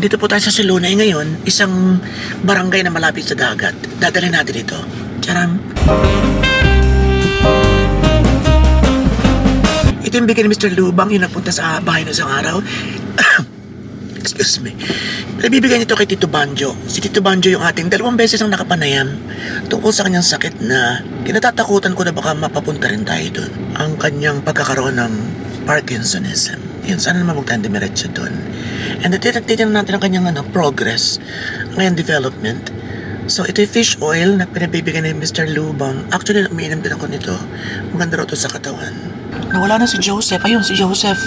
Andito po tayo sa Silunay ngayon, isang barangay na malapit sa dagat. Dadalhin natin ito. Charang. Ito yung bigay ni Mr. Lubang yung nagpunta sa bahay ng isang araw. Excuse me. Nabibigay nito kay Tito Banjo. Si Tito Banjo yung ating dalawang beses ang nakapanayam tungkol sa kanyang sakit na kinatatakutan ko na baka mapapunta rin tayo doon. Ang kanyang pagkakaroon ng Parkinsonism. Yun, sana naman huwag tayong dimiretso doon. And titignan natin ang kanyang ano, progress, ang kanyang development. So, ito yung fish oil na pinabibigyan ni Mr. Lubang. Actually, umiinom din ako nito. Maganda raw ito sa katawan. Nawala na si Joseph. Ayun, si Joseph.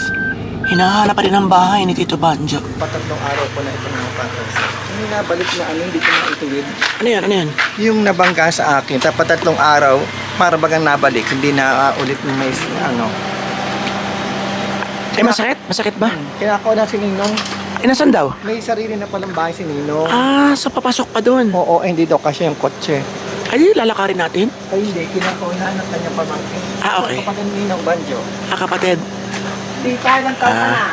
Hinahanap pa rin ang bahay ni Tito Banjo. Patatlong araw po na ito mga patas. Yung nabalik na ano, hindi ko na ituwid. Ano yan? Ano yan? Yung nabangga sa akin, tapos tatlong araw, para bagang nabalik, hindi na uh, ulit may ano. Eh, masakit? Masakit ba? Kinako na si Ninong. Eh, nasan daw? May sarili na palang bahay si Ninong. Ah, so papasok pa doon. Oo, eh, hindi daw kasi yung kotse. Ay, lalakarin natin? Ay hindi, kinakaunahan ng kanyang pamangkin. Ah, okay. So, kapag ang Ninong Banjo. Ah, kapatid. Di tayo ng taon ka Ah. na.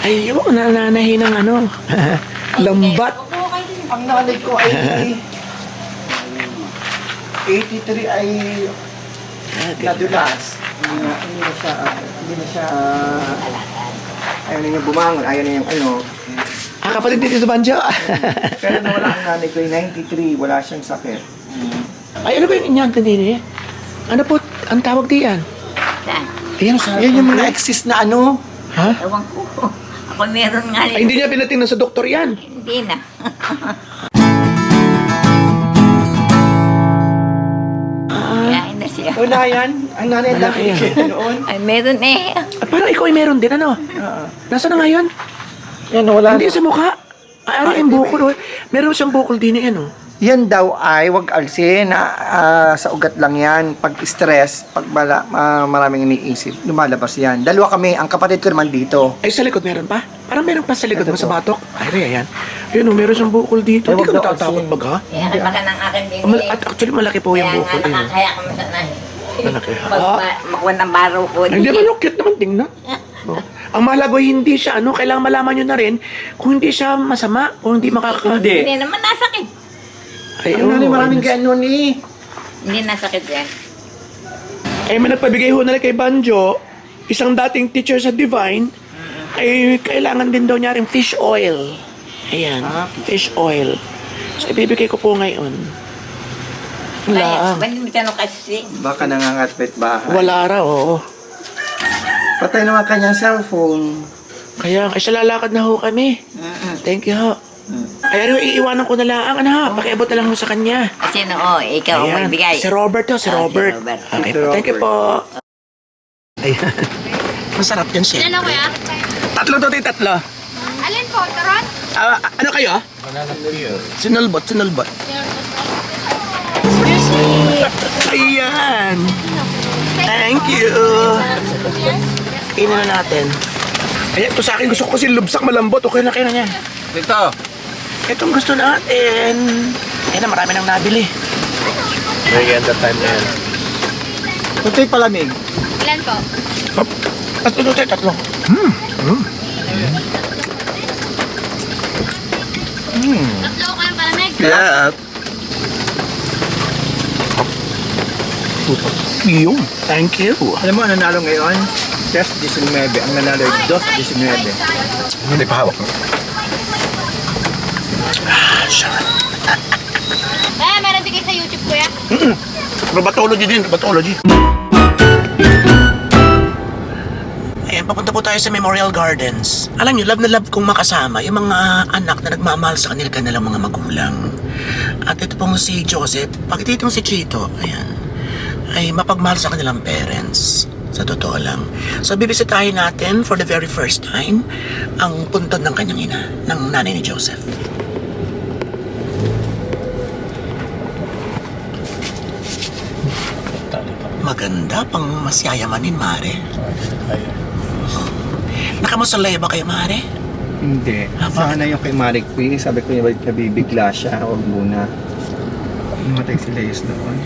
Ayun, nananahin ng ano. Lambat. Ang nanay ko ay 83 ay nadulas. Hindi na, hindi na siya, ah, hindi na siya, ah, ayaw na niya bumangon, ayaw na yung ano. Ah, kapatid dito sa Banjo. Pero nawala ang nanay ko ay 93, wala siyang sakit. Ay, ano ba yung inyang kanina eh? Ano po, ang tawag diyan? Saan? Ayan, sa... Yan yung mga exist na ano. Ha? Ewan ko. Ako meron nga Ay, hindi niya pinatingnan sa doktor yan. Hindi na. Wala yan. Ang nanay ang dami yan. noon. Ay, meron eh. Ah, parang ikaw ay meron din, ano? Oo. Nasaan na ngayon? Yan, wala. Hindi sa mukha. Ay, ano yung bukol? oh. Meron siyang bukol din eh, ano? Yan daw ay wag alsin na ah, sa ugat lang yan. Pag stress, pag bala, ah, maraming iniisip, lumalabas yan. Dalawa kami, ang kapatid ko naman dito. Ay, sa likod meron pa? Parang meron pa sa likod mo sa batok. Ay, Rhea, yan. Ayun, oh, meron siyang bukol dito. Hindi ka natatakot kasi. bag, ha? Kaya baka ng akin din Mal- eh. at actually, malaki po yung Kaya bukol. nga Ayun. nakakaya kami sa nahin. Malaki. Mag, Ah. ma- makuha ng baro ko. Ay, Hindi ba yung cute naman tingnan? Oh. Ang mahalaga hindi siya ano, kailangan malaman nyo na rin kung hindi siya masama, kung hindi makaka... Hindi. Hindi naman nasakit. Ay, Ang nanay oo, maraming ganon eh. Hindi nasakit yan. Ay, may nagpabigay ho na kay Banjo, isang dating teacher sa Divine, ay kailangan din daw niya rin fish oil. Ayan, Ah. fish oil. So, ibibigay ko po ngayon. Kaya, Wala. ba't hindi ka nung kasi? Baka nangangatpit bahay. Wala raw, oo. Patay naman kanyang cellphone. Kaya, kasi lalakad na ho kami. Mm-mm. Thank you ho. Ay, ano, iiwanan ko na lang. Ano ha, pakiabot na lang ho sa kanya. Kasi no, ikaw ang Ayan. magbigay. Si Robert to, si Ah, si Robert. Robert. Okay Si po, thank you po. Ayan. Masarap yan siya. Ano kuya? Tatlo to, tayo, tatlo. Alin po? Taron? Ah, ano kayo? Sinulbot, sinulbot. Ayan. Thank you. Ina na natin. Ayan, ito sa akin gusto ko kasi lubsak malambot. Okay na kayo na yan. Dito. Itong gusto natin. Ayan na, marami nang nabili. Ito'y palamig. Ilan po? Hop. Tatlo to, tayo, tatlo. Hmm. Hmm. Tatlo kayong palamig. Yeah. Yung. Thank you. Alam mo, nanalo ngayon? Test 19. Ang nanalo ay Dos 19. Hindi pa hawak. Ah, sarap. Eh, meron din kayo sa YouTube kuya? Robatology din, robatology. Ayan, papunta po tayo sa Memorial Gardens. Alam niyo, love na love kong makasama yung mga anak na nagmamahal sa kanila kanilang mga magulang. At ito pong si Joseph, pag itong si Chito, ayan, ay mapagmahal sa kanilang parents. Sa totoo lang. So, bibisitahin natin for the very first time ang puntod ng kanyang ina, ng nanay ni Joseph. Maganda pang mas yayamanin, Mare. Nakamusalaya ba kayo, Mare? Hindi. Ah, Sana yung kay Marik P. Sabi ko yung nabibigla siya. Huwag muna. Namatay si Leis noon.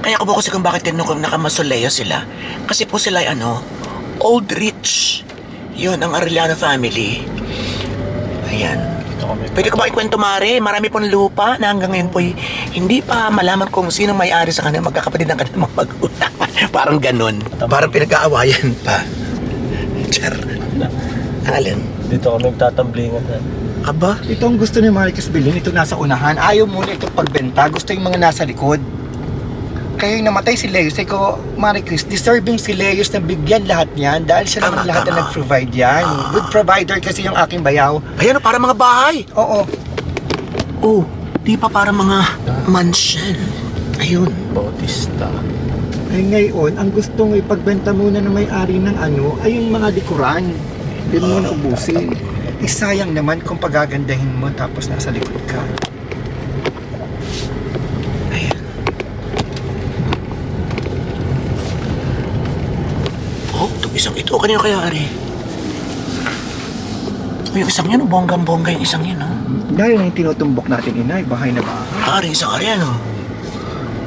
Kaya ko po kasi kung bakit tinanong kung nakamasoleo sila. Kasi po sila ay ano, Old Rich. Yun, ang Arellano family. Ayan. Pwede ko ba ikwento, Mare? Marami pong lupa na hanggang ngayon po'y hindi pa malaman kung sino may-ari sa kanila magkakapatid ng kanilang mga magulang. Parang ganun. Parang pinag-aawayan pa. Char. Alin? Dito kami nagtatamblingan na. Aba? Ito ang gusto ni Maricus bilhin, ito nasa unahan. Ayaw muna ito pagbenta, gusto yung mga nasa likod. Kaya yung namatay si Leos, sabi ko, Maricus, deserving si Leos na bigyan lahat yan dahil siya Tama, naman lahat na tama. nag-provide yan. Good provider kasi yung aking bayaw. Ayan o, para mga bahay. Oo, Oh, di pa para mga mansion. Ayun. Bautista. ay ngayon, ang gustong ipagbenta muna ng may-ari ng ano, ay yung mga likuran. Hindi mo na ubusin. Eh, sayang naman kung pagagandahin mo tapos nasa likod ka. Ayan. Oh, itong isang ito. Kanino kaya, Ari? Oh, yung isang yan, bonggang-bongga yung isang yan, oh. Dahil na yung tinutumbok natin, inay, bahay na bahay. Ari, isang Ari, ano?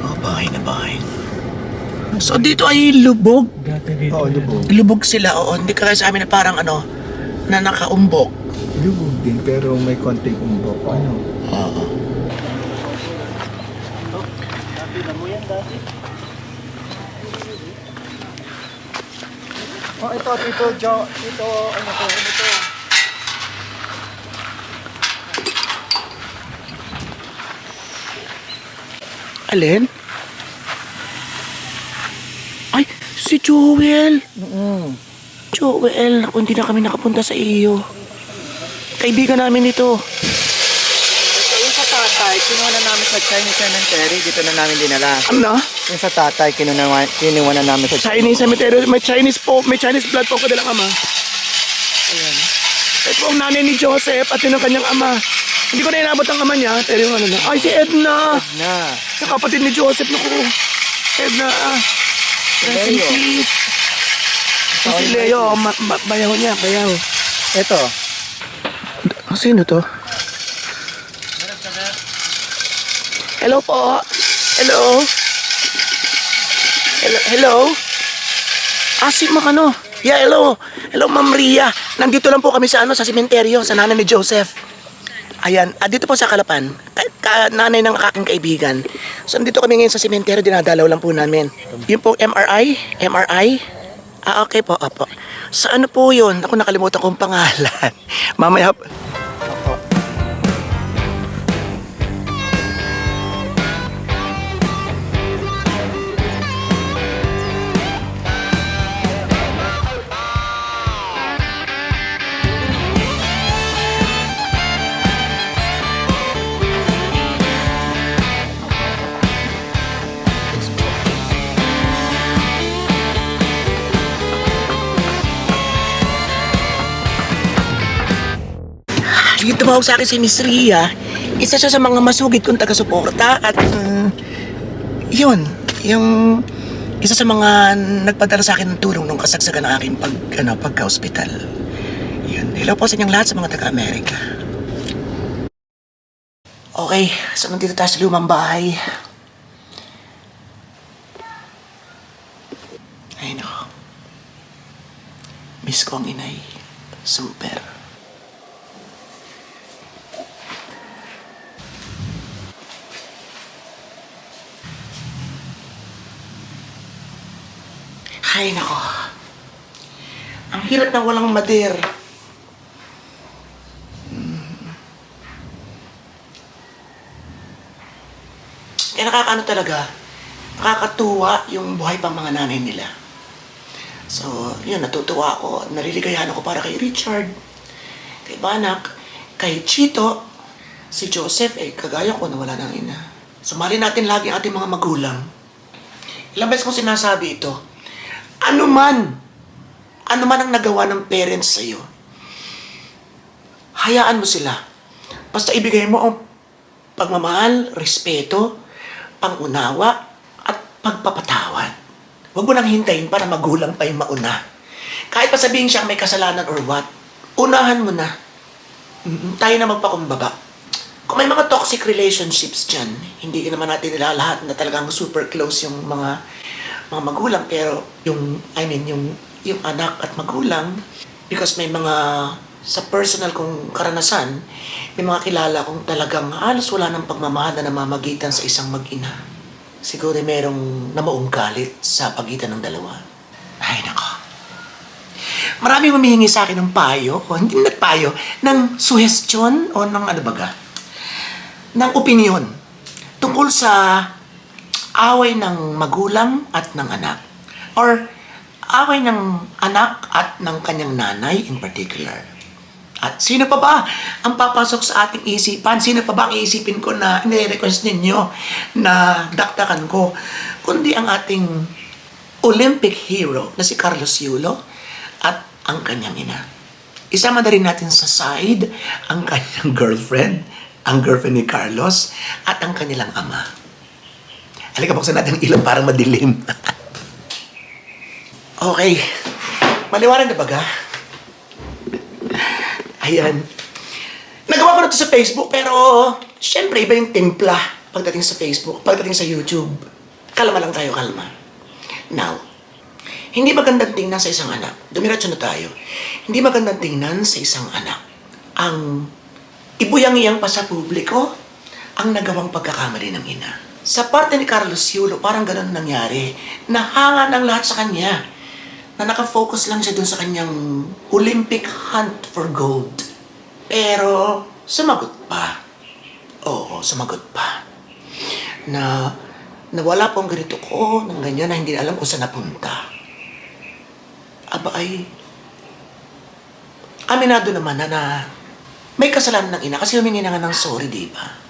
Oh, bahay na bahay. So, dito ay lubog. Oo, lubog. Lubog sila, oo. Hindi kaya sa amin na parang, ano, na nakaumbok. Lubog din, pero may konting umbok. Ano? Ito, Tito Jo, Tito, ano to, ano to? Alin? Ay, si Joel. Mm Joel, naku, hindi na kami nakapunta sa iyo. Kaibigan namin ito. Ito, yung sa tatay, kinuha na namin sa Chinese cemetery, dito na namin dinala. Ano? Yung sa tatay, kinuha na, kinuha na namin sa Chinese cemetery, may Chinese po, may Chinese blood po ko dalang ama. Ayan. Ito ang nanay ni Joseph at yun ang kanyang ama. Hindi ko na inabot ang ama niya, pero yung ano na. Ay, si Edna! na. Yung kapatid ni Joseph, naku. Edna, ah. Rest in Leo. peace. Si Leo, ma- ma- bayaw niya, bayaw. Ito, Ah, Sino to? Hello po. Hello. Hello. Hello. Ah, si Ma'am ano? Yeah, hello. Hello, Ma'am Ria. Nandito lang po kami sa ano, sa sementeryo, sa nanay ni Joseph. Ayan, ah, dito po sa Kalapan. Ka, ka- nanay ng aking kaibigan. So, nandito kami ngayon sa sementeryo, dinadalaw lang po namin. Yun po, MRI? MRI? Ah, okay po, opo. Sa ano po yun? Ako nakalimutan kong pangalan. Mamaya, Yung tumawag sa akin si Miss Ria, isa siya sa mga masugid kong taga-suporta at mm, yun, yung isa sa mga nagpadala sa akin ng tulong nung kasagsagan ng aking pag, ano, pagka-hospital. Yun. Hello po sa inyong lahat sa mga taga-Amerika. Okay, so nandito tayo sa lumang bahay. Ay nako. Miss ko ang inay. Super. Ay, nako. Ang hirap na walang mader. Kaya nakakaano talaga, nakakatuwa yung buhay pang mga nanay nila. So, yun, natutuwa ako. Naliligayahan ako para kay Richard, kay Banak, kay Chito, si Joseph, eh, kagaya ko na wala ng ina. Sumali natin lagi ang ating mga magulang. Ilang beses kong sinasabi ito, ano man, ano man ang nagawa ng parents sa'yo, hayaan mo sila. Basta ibigay mo ang pagmamahal, respeto, pangunawa, at pagpapatawad. Huwag mo nang hintayin para magulang pa yung mauna. Kahit pa sabihin siya may kasalanan or what, unahan mo na. Tayo na magpakumbaba. Kung may mga toxic relationships dyan, hindi naman natin nila lahat na talagang super close yung mga mga magulang pero yung I mean yung yung anak at magulang because may mga sa personal kong karanasan, may mga kilala kong talagang halos wala ng pagmamahal na namamagitan sa isang mag-ina. Siguro merong namaong galit sa pagitan ng dalawa. Ay, nako. Maraming humihingi sa akin ng payo, o hindi na payo, ng suggestion o ng ano baga, ng opinion tungkol sa away ng magulang at ng anak. Or away ng anak at ng kanyang nanay in particular. At sino pa ba ang papasok sa ating isipan? Sino pa ba ang iisipin ko na nire-request ninyo na daktakan ko? Kundi ang ating Olympic hero na si Carlos Yulo at ang kanyang ina. Isama na rin natin sa side ang kanyang girlfriend, ang girlfriend ni Carlos, at ang kanilang ama. Halika, buksan natin ang ilaw para madilim. okay. Maliwanag na baga? Ayan. Nagawa ko na to sa Facebook, pero syempre iba yung timpla pagdating sa Facebook, pagdating sa YouTube. Kalma lang tayo, kalma. Now, hindi magandang tingnan sa isang anak. Dumiretso na tayo. Hindi magandang tingnan sa isang anak. Ang ibuyang-iyang pa sa publiko ang nagawang pagkakamali ng ina. Sa parte ni Carlos Yulo, parang ganun nangyari. Nahanga ng lahat sa kanya. Na nakafocus lang siya dun sa kanyang Olympic hunt for gold. Pero, sumagot pa. Oo, sumagot pa. Na, nawala po ang ganito ko, ng ganyan, na hindi alam kung saan napunta. Aba ay, aminado naman na, na may kasalanan ng ina kasi humingi na nga ng sorry, di ba?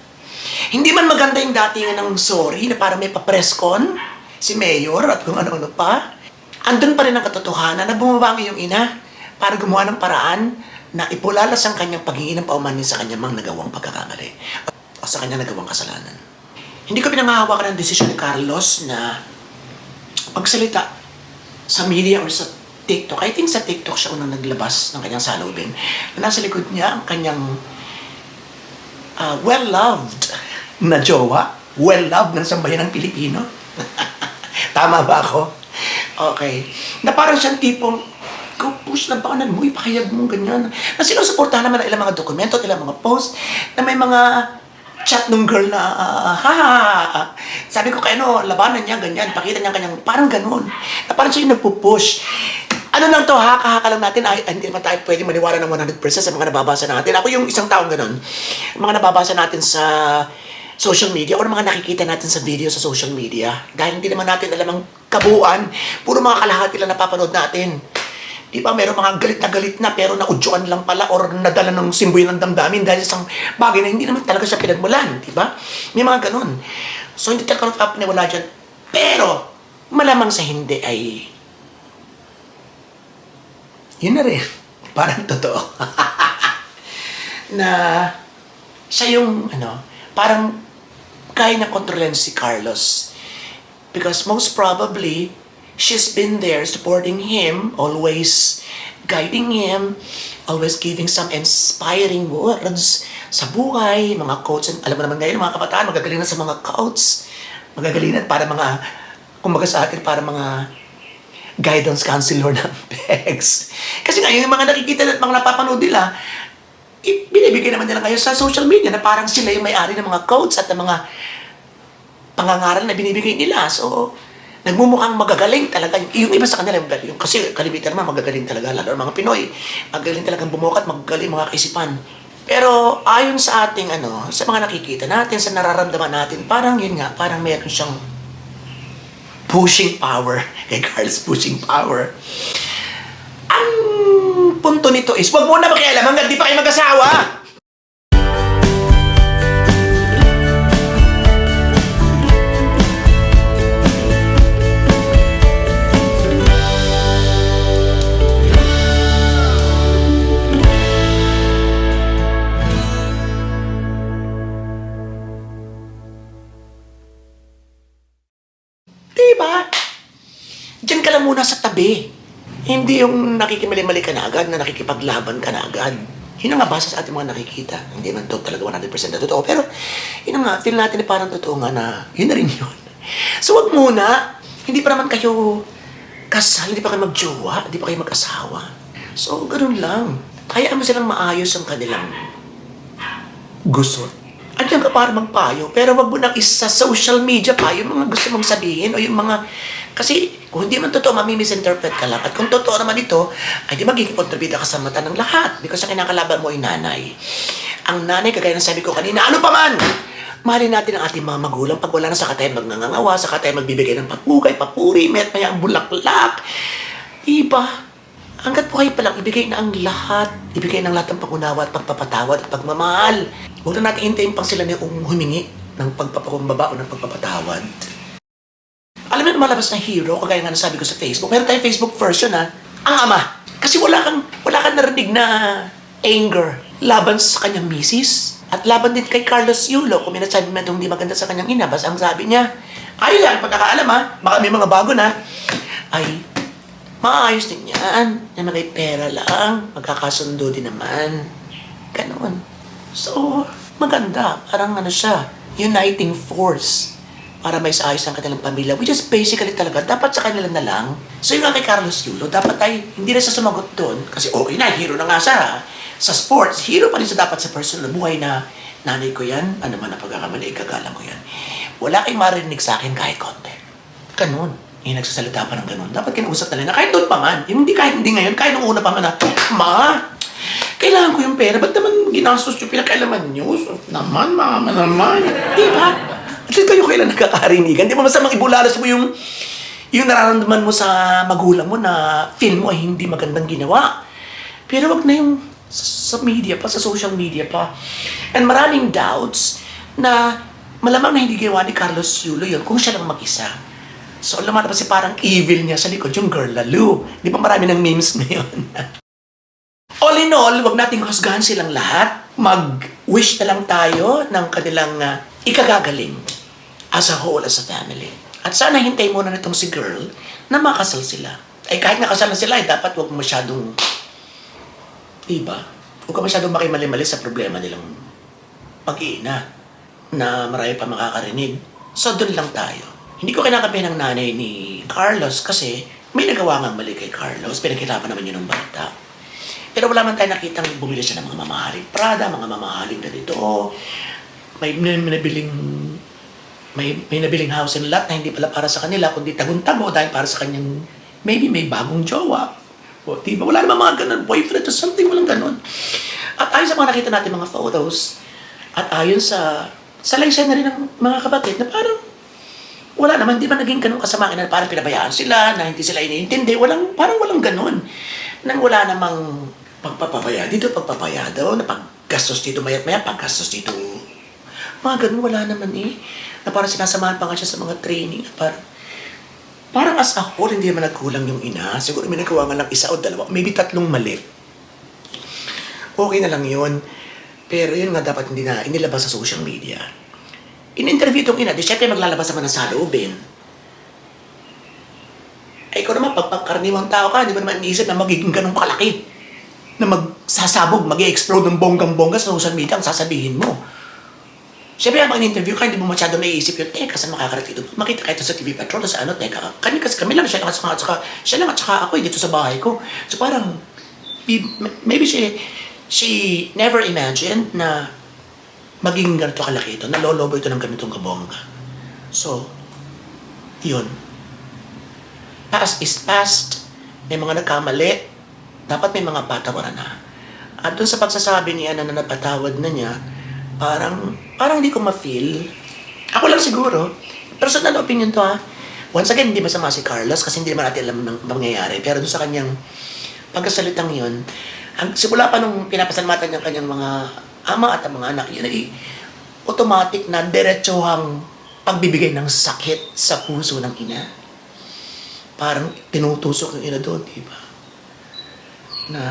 Hindi man maganda yung datingan ng sorry na para may pa-presscon si Mayor at kung ano-ano pa. Andun pa rin ang katotohanan na bumabangi yung ina para gumawa ng paraan na ipulalas ang kanyang paghingi ng paumanin sa kanyang mga nagawang pagkakamali o sa kanyang nagawang kasalanan. Hindi ko pinangahawakan ng desisyon ni Carlos na magsalita sa media or sa TikTok. I think sa TikTok siya unang naglabas ng kanyang salubin. Na nasa likod niya ang kanyang ah, well-loved na jowa. Well-loved ng sambayan ng Pilipino. Tama ba ako? Okay. Na parang siyang tipong, ikaw push na bakanan mo, ipakayag mo ganyan. Na sinusuportahan naman ng ilang mga dokumento ilang mga post na may mga chat nung girl na, ah, ha, ha, ha, ha. Sabi ko kay ano, labanan niya, ganyan, pakita niya kanyang, parang ganun. Na parang siya yung nagpupush. Ano lang to, haka-haka lang natin, ay, hindi naman tayo pwede maniwala ng 100% sa mga nababasa natin. Ako yung isang taong ganun, mga nababasa natin sa social media or mga nakikita natin sa video sa social media. Dahil hindi naman natin alam ang kabuuan, puro mga kalahati lang napapanood natin. Di ba, meron mga galit na galit na pero naudyoan lang pala or nadala ng simboy ng damdamin dahil sa bagay na hindi naman talaga siya pinagmulan. Di ba? May mga ganun. So, hindi talaga kapapaniwala dyan. Pero, malamang sa hindi ay yun na rin. Parang totoo. na siya yung, ano, parang kaya niya kontrolin si Carlos. Because most probably, she's been there supporting him, always guiding him, always giving some inspiring words sa buhay, mga quotes. And, alam mo naman ngayon, mga kabataan, magagaling na sa mga quotes. Magagaling na para mga, kumbaga sa atin, para mga guidance counselor ng PEX. Kasi ngayon, yung mga nakikita at mga napapanood nila, binibigay naman nila ngayon sa social media na parang sila yung may-ari ng mga quotes at ng mga pangangaral na binibigay nila. So, nagmumukhang magagaling talaga. Yung iba sa kanila, yung, kasi kalimitan naman magagaling talaga, lalo mga Pinoy. Magaling talagang bumukat, magaling mga kaisipan. Pero ayon sa ating ano, sa mga nakikita natin, sa nararamdaman natin, parang yun nga, parang meron siyang pushing power. Kay Carlos, pushing power. Nito is, wag mo na makialam hanggang di pa kayo mag-asawa. Hindi yung nakikimali-mali ka na agad, na nakikipaglaban ka na agad. Yun nga basa sa ating mga nakikita. Hindi man to talaga 100% na totoo. Pero, yun nga, feel natin na parang totoo nga na, yun na rin yun. So, wag muna. Hindi pa naman kayo kasal, hindi pa kayo magjowa, hindi pa kayo mag-asawa. So, ganun lang. Hayaan mo silang maayos ang kanilang gusto. Andiyan ka para magpayo, pero wag mo nang isa sa social media pa yung mga gusto mong sabihin o yung mga... Kasi kung hindi man totoo, mami-misinterpret ka lang. At kung totoo naman ito, ay di magiging kontrabida ka sa mata ng lahat because ang kinakalaban mo ay nanay. Ang nanay, kagaya ng sabi ko kanina, ano pa man! Mahalin natin ang ating mga magulang pag wala na sa tayo magngangawa, sa tayo magbibigay ng papugay, papuri, met maya ang bulaklak. Diba? Hanggat po kayo palang ibigay na ang lahat. Ibigay ng lahat ng pangunawa at pagpapatawad at pagmamahal. Huwag na natin hintayin pang sila na humingi ng pagpapakumbaba o ng pagpapatawad. Alam mo malabas na hero, kagaya nga nasabi ko sa Facebook. Meron tayong Facebook version ha. Ang ama. Kasi wala kang, wala kang narinig na anger laban sa kanyang misis. At laban din kay Carlos Yulo kung may nasabi man itong hindi maganda sa kanyang ina. Basta ang sabi niya, ayun lang, pagkakaalam ha, baka may mga bago na, ay maayos din yan. Na may pera lang, magkakasundo din naman. Ganon. So, maganda. Parang ano siya, uniting force para may saayos ang kanilang pamilya. Which is basically talaga, dapat sa kanila na lang. So yung kay Carlos Yulo, dapat ay hindi na siya sumagot doon. Kasi okay na, hero na nga siya. Sa sports, hero pa rin siya dapat sa personal buhay na nanay ko yan, ano man ang pagkakamali, ikagalang ko yan. Wala kayong marinig sa akin kahit konti. Ganun. Yung nagsasalita pa ng ganun. Dapat kinausap talaga. Kahit doon pa man. Yung hindi kahit hindi ngayon, kahit nung una pa man na, Ma, kailangan ko yung pera. Ba't naman ginastos yung pinakailaman nyo? So, naman, mama naman. Di least kayo kailan nagkakarinigan. Di ba masamang ibulalas mo yung yung nararamdaman mo sa magulang mo na feel mo ay hindi magandang ginawa. Pero wag na yung sa media pa, sa social media pa. And maraming doubts na malamang na hindi ginawa ni Carlos Yulo yun kung siya lang mag-isa. So, lumalabas si parang evil niya sa likod, yung girl lalo. Di ba marami ng memes ngayon? all in all, wag nating husgahan silang lahat. Mag-wish na lang tayo ng kanilang uh, ikagagaling as a whole, as a family. At sana hintay muna nitong si girl na makasal sila. Ay kahit nakasal na sila, eh, dapat wag masyadong, diba? Huwag ka masyadong makimali-mali sa problema nilang pag-iina na marami pa makakarinig. So, doon lang tayo. Hindi ko kinakapi ng nanay ni Carlos kasi may nagawa nga mali kay Carlos. Pinagkitapan naman yun ng bata. Pero wala man tayo nakitang bumili siya ng mga mamahaling Prada, mga mamahaling ganito. May nabiling may, may nabiling house and lot na hindi pala para sa kanila, kundi tagun-tago dahil para sa kanyang, maybe may bagong jowa. O, di ba? Wala naman mga ganun, boyfriend or something, walang ganun. At ayon sa mga nakita natin mga photos, at ayon sa, sa laysay na rin ng mga kapatid na parang, wala naman, di ba naging ganun kasama na parang pinabayaan sila, na hindi sila iniintindi, walang, parang walang ganun. Nang wala namang pagpapabaya dito, pagpapaya daw, na paggastos dito, mayat maya, paggastos dito. Mga ganun, wala naman eh. Na parang sinasamahan pa nga siya sa mga training. Parang, parang as a whole, hindi naman nagkulang yung ina. Siguro may nagawa nga lang isa o dalawa, maybe tatlong mali. Okay na lang yun. Pero yun nga dapat hindi na inilabas sa social media. In-interview itong ina, di syempre maglalabas naman ng saloobin. Ay, ikaw naman, pag pagkaraniwang tao ka, di ba naman iniisip na magiging ganun kalaki? Na magsasabog, mag explode ng bonggang-bongga sa social media ang sasabihin mo. Siyempre, habang in-interview ka, hindi mo masyado naiisip yun, teka, saan makakarating dito? Makita ka ito sa TV Patrol, sa ano, teka, kami kasi kami lang, siya lang at saka, at saka, siya lang at saka ako, dito sa bahay ko. So parang, be- maybe she, she never imagined na maging ganito kalaki ito, nalolobo ito ng ganitong kabongga. So, yun. Past is past. May mga nagkamali. Dapat may mga patawaran na. At dun sa pagsasabi niya na napatawad na niya, parang, parang hindi ko ma-feel. Ako lang siguro. Personal opinion to ha. Once again, hindi masama si Carlos kasi hindi naman natin alam ng mangyayari. Pero dun sa kanyang pagkasalitang yun, ang, simula pa nung pinapasalamatan niya ang kanyang mga ama at mga anak, yun ay automatic na diretsuhang pagbibigay ng sakit sa puso ng ina. Parang tinutusok yung ina doon, di ba? Na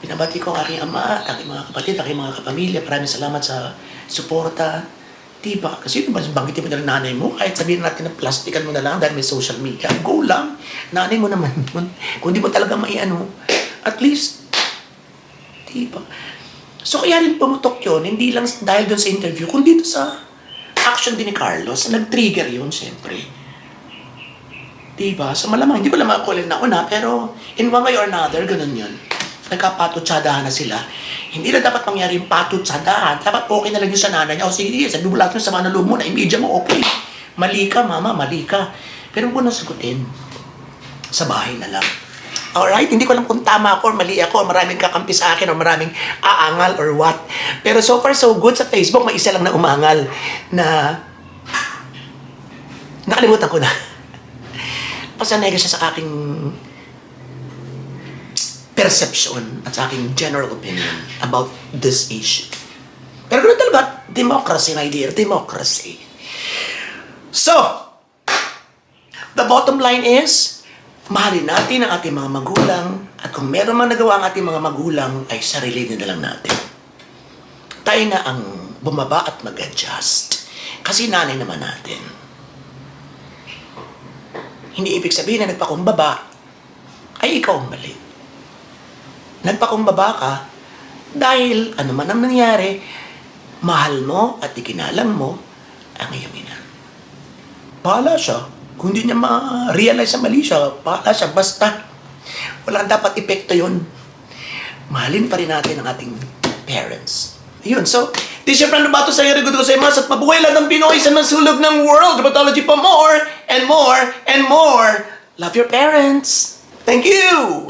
pinabati ko ang aking ama, aking mga kapatid, aking mga kapamilya. Maraming salamat sa suporta. Di ba? Kasi yun ba, banggitin mo na lang nanay mo, kahit sabihin natin na plastikan mo na lang dahil may social media, go lang. Nanay mo naman yun. Kung di mo talaga may ano, at least, di ba? So kaya rin pumutok yun, hindi lang dahil doon sa interview, kundi doon sa action din ni Carlos, nag-trigger yun, siyempre. Diba? So malamang, hindi ko lang makulin na una, pero in one way or another, ganun yun. Nagkapatutsadahan na sila. Hindi na dapat mangyari yung patutsadahan. Dapat okay na lang yung sa nanay niya. O sige, sabi mo lahat yung sama ng loob mo, na imedya mo, okay. Mali ka, mama, mali ka. Pero huwag na sagutin. Sa bahay na lang. Alright, hindi ko alam kung tama ako or mali ako or maraming kakampi sa akin or maraming aangal or what. Pero so far so good sa Facebook, may isa lang na umangal na nakalimutan ko na. Pasanega siya sa aking perception at sa aking general opinion about this issue. Pero ganoon talaga, democracy, my dear, democracy. So, the bottom line is, mahalin natin ang ating mga magulang at kung meron man nagawa ang ating mga magulang ay sarili na lang natin. Tayo na ang bumaba at mag-adjust. Kasi nanay naman natin. Hindi ibig sabihin na nagpakumbaba ay ikaw ang mali. Nagpakumbaba ka dahil ano man ang nangyari, mahal mo at ikinalang mo ang iyong ina. Bahala siya. Kung hindi niya ma-realize ang mali siya, bahala siya. Basta, walang dapat epekto yun. Mahalin pa rin natin ang ating parents. Yun, so, this is Lubato sa good ko sa imas, at mabuhay lang ng Pinoy sa masulog ng world. Dermatology pa more, and more, and more. Love your parents. Thank you!